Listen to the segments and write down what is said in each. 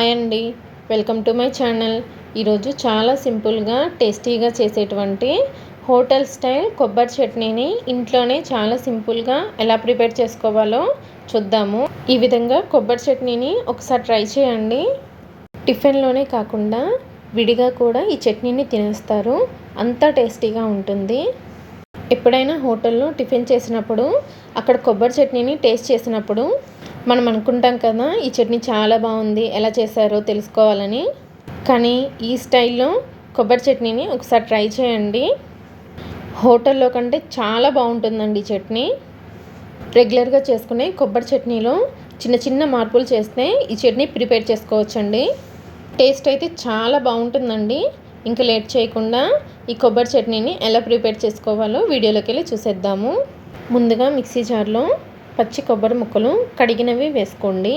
Hi అండి. Welcome to my channel. ఈరోజు చాలా సింపుల్గా టేస్టీగా చేసేటువంటి హోటల్ స్టైల్ కొబ్బరి చట్నీని ఇంట్లోనే చాలా సింపుల్గా ఎలా ప్రిపేర్ చేసుకోవాలో చూద్దాము. ఈ విధంగా కొబ్బరి చట్నీని ఒకసారి ట్రై చేయండి. టిఫిన్లోనే కాకుండా విడిగా కూడా ఈ చట్నీని తినేస్తారు. అంత టేస్టీగా ఉంటుంది. ఎప్పుడైనా హోటల్లో టిఫిన్ చేసినప్పుడు అక్కడ కొబ్బరి చట్నీని టేస్ట్ చేసినప్పుడు మనం అనుకుంటాం కదా ఈ చట్నీ చాలా బాగుంది ఎలా చేశారో తెలుసుకోవాలని. కానీ ఈ స్టైల్లో కొబ్బరి చట్నీని ఒకసారి ట్రై చేయండి. హోటల్లో కంటే చాలా బాగుంటుందండి చట్నీ. రెగ్యులర్గా చేసుకునే కొబ్బరి చట్నీలో చిన్న చిన్న మార్పులు చేస్తే ఈ చట్నీ ప్రిపేర్ చేసుకోవచ్చండి. టేస్ట్ అయితే చాలా బాగుంటుందండి. ఇంకా లేట్ చేయకుండా ఈ కొబ్బరి చట్నీని ఎలా ప్రిపేర్ చేసుకోవాలో వీడియోలోకి వెళ్ళి చూసేద్దాము. ముందుగా మిక్సీ జార్లో పచ్చి కొబ్బరి ముక్కలు కడిగినవి వేసుకోండి.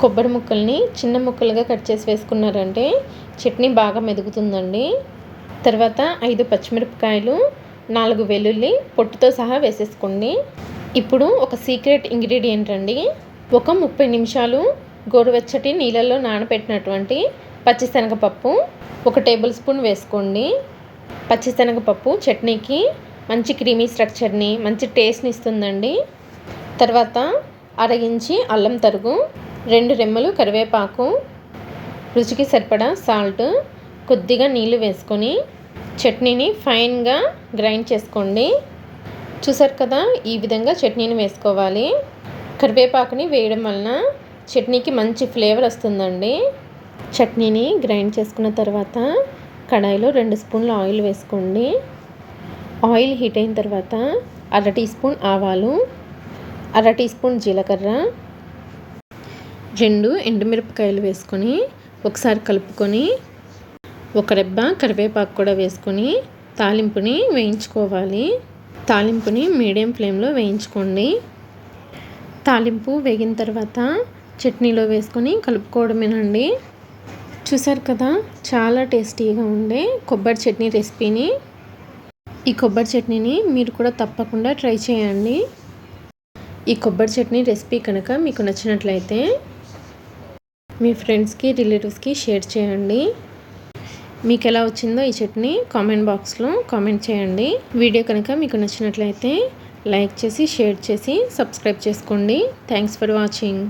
కొబ్బరి ముక్కల్ని చిన్న ముక్కలుగా కట్ చేసి వేసుకున్నారంటే చట్నీ బాగా మెదుగుతుందండి. తర్వాత ఐదు పచ్చిమిరపకాయలు నాలుగు వెల్లుల్లి పొట్టుతో సహా వేసేసుకోండి. ఇప్పుడు ఒక సీక్రెట్ ఇంగ్రీడియంట్ అండి. ఒక ముప్పై నిమిషాలు గోరువెచ్చటి నీళ్ళల్లో నానబెట్టినటువంటి పచ్చిశనగపప్పు ఒక టేబుల్ స్పూన్ వేసుకోండి. పచ్చిశనగపప్పు చట్నీకి మంచి క్రీమీ స్ట్రక్చర్ని మంచి టేస్ట్ని ఇస్తుందండి. తర్వాత అరగించి అల్లం తరుగు రెండు రెమ్మలు కరివేపాకు రుచికి సరిపడా సాల్ట్ కొద్దిగా నీళ్ళు వేసుకొని చట్నీని ఫైన్గా గ్రైండ్ చేసుకోండి. చూసారు కదా ఈ విధంగా చట్నీని వేసుకోవాలి. కరివేపాకుని వేయడం వలన చట్నీకి మంచి ఫ్లేవర్ వస్తుందండి. చట్నీని గ్రైండ్ చేసుకున్న తర్వాత కడాయిలో రెండు స్పూన్ల ఆయిల్ వేసుకోండి. ఆయిల్ హీట్ అయిన తర్వాత అర టీ స్పూన్ ఆవాలు అర టీ స్పూన్ జీలకర్ర రెండు ఎండుమిరపకాయలు వేసుకొని ఒకసారి కలుపుకొని ఒక రెబ్బ కరివేపాకు కూడా వేసుకొని తాలింపుని వేయించుకోవాలి. తాలింపుని మీడియం ఫ్లేమ్లో వేయించుకోండి. తాలింపు వేగిన తర్వాత చట్నీలో వేసుకొని కలుపుకోవడమేనండి. చూసారు కదా చాలా టేస్టీగా ఉండే కొబ్బరి చట్నీ రెసిపీని. ఈ కొబ్బరి చట్నీని మీరు కూడా తప్పకుండా ట్రై చేయండి. ఈ కొబ్బరి చట్నీ రెసిపీ కనుక మీకు నచ్చినట్లయితే మీ ఫ్రెండ్స్కి రిలేటివ్స్కి షేర్ చేయండి. మీకు ఎలా వచ్చిందో ఈ చట్నీ కామెంట్ బాక్స్లో కామెంట్ చేయండి. వీడియో కనుక మీకు నచ్చినట్లయితే లైక్ చేసి షేర్ చేసి సబ్స్క్రైబ్ చేసుకోండి. Thanks for watching.